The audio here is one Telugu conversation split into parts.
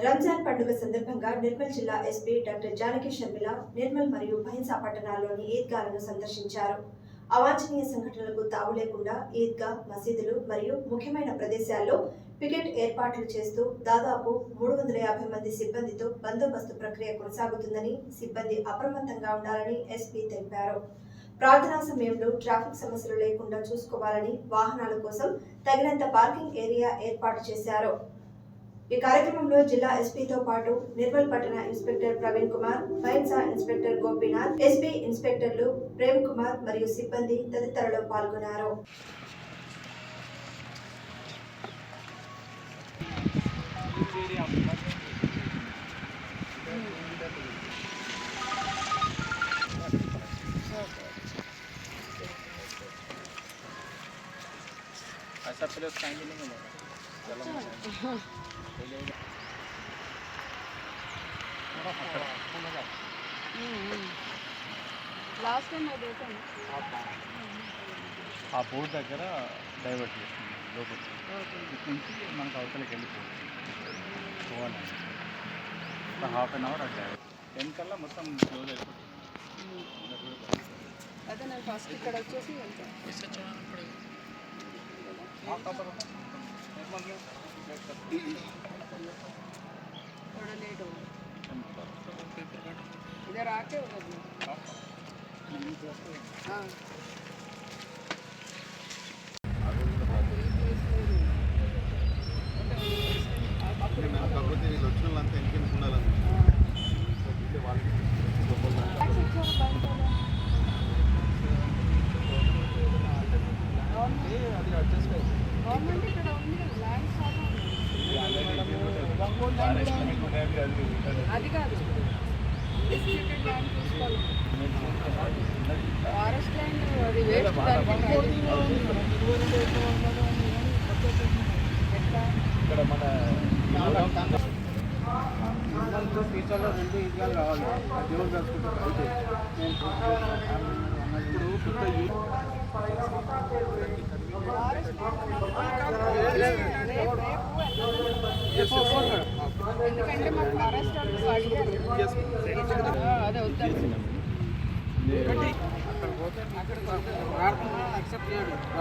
రంజాన్ పండుగ సందర్భంగా నిర్మల్ జిల్లా ఎస్పీ డాక్టర్ జానకి షర్మిల నిర్మల్ మరియు భైన్సా పట్టణాల్లోని ఈద్గాలను సందర్శించారు. అవాంఛనీయ సంఘటనలకు తావు లేకుండా ఈద్గా మసీదులు మరియు ముఖ్యమైన ప్రదేశాల్లో పికెట్ ఏర్పాట్లు చేస్తూ దాదాపు మూడు వందల యాభై మంది సిబ్బందితో బందోబస్తు ప్రక్రియ కొనసాగుతుందని సిబ్బంది అప్రమత్తంగా ఉండాలని ఎస్పీ తెలిపారు. ప్రార్థనా సమయంలో ట్రాఫిక్ సమస్యలు లేకుండా చూసుకోవాలని వాహనాల కోసం తగినంత పార్కింగ్ ఏరియా ఏర్పాటు చేశారు. ఈ కార్యక్రమంలో జిల్లా ఎస్పీతో పాటు నిర్మల్ పట్టణ inspector Praveen Kumar Bhainsa inspector Gopinath SP ఇన్స్పెక్టర్లు Prem Kumar మరియు సిబ్బంది తదితరులు పాల్గొన్నారు ऐसा पहले टाइम नहीं होगा లాస్ట్ టైం అది ఓపెన్ ఆ బోర్డు దగ్గర డైవర్ట్ చేస్తుంది లోపలికి ఇటు నుంచి మనకు అవతలకి వెళ్ళిపోవచ్చు పోవాలి ఒక హాఫ్ అన్ అవర్ అట్లా వెనకల్లా మొత్తం క్లోజ్ అయిపోతుంది అదే నేను ఫస్ట్ ఇక్కడ వచ్చేసి వెళ్తాను थोड़ा लेट हो इधर आके उधर हाँ। అది కాదు డిస్ట్రిక్టెడ్ ల్యాండ్ తీసుకోవాలి ఫారెస్ట్ ల్యాండ్ అది వేస్ట్ దానికి ఎట్లా ఇక్కడ మన టీచర్లో రెండు ఈద్గాలు కావాలి దేవుడు కలుసుకుంటారు అయితే ఇప్పుడు పెద్ద యూత్ ఎందుకంటే మా ఫారెస్ట్ అదే చేయడు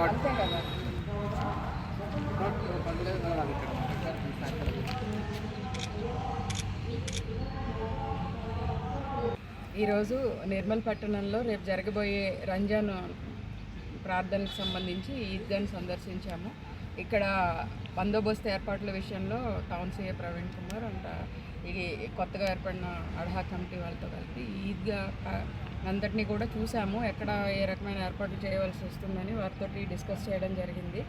అంతే కదా. ఈరోజు నిర్మల్ పట్టణంలో రేపు జరగబోయే రంజాన్ ప్రార్థనకు సంబంధించి ఈద్గాను సందర్శించాము. ఇక్కడ బందోబస్తు ఏర్పాట్ల విషయంలో town CA Praveen Kumar and ఇది కొత్తగా ఏర్పడిన అడ్హా కమిటీ వాళ్ళతో కలిపి ఈద్గా అందరినీ కూడా చూసాము. ఎక్కడ ఏ రకమైన ఏర్పాట్లు చేయవలసి వస్తుందని వారితో డిస్కస్ చేయడం జరిగింది.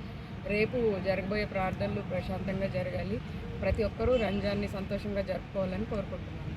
రేపు జరగబోయే ప్రార్థనలు ప్రశాంతంగా జరగాలి. ప్రతి ఒక్కరూ రంజాన్ని సంతోషంగా జరుపుకోవాలని కోరుకుంటున్నాను.